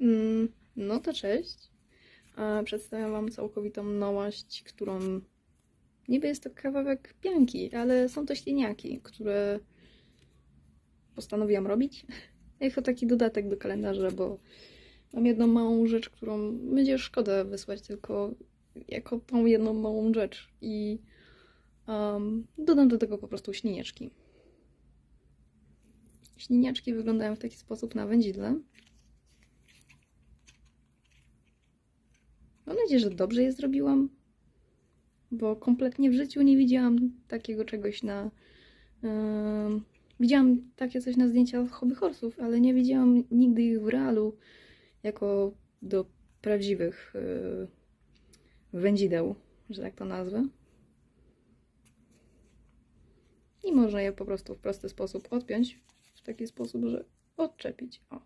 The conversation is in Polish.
Mm, No to cześć. Przedstawiam Wam całkowitą nowość, którą niby jest to kawałek pianki, ale są to śliniaki, które postanowiłam robić jako taki dodatek do kalendarza, bo mam jedną małą rzecz, którą będzie szkoda wysłać tylko jako tą jedną małą rzecz i em, dodam do tego po prostu ślinieczki. Śliniaczki wyglądają w taki sposób na wędzidle. Mam nadzieję, że dobrze je zrobiłam, bo kompletnie w życiu nie widziałam takiego czegoś na. em, widziałam takie coś na zdjęciach hobby horsów, ale nie widziałam nigdy ich w realu jako do prawdziwych e, wędzideł, że tak to nazwę. I można je po prostu w prosty sposób odpiąć, w taki sposób, że odczepić. O.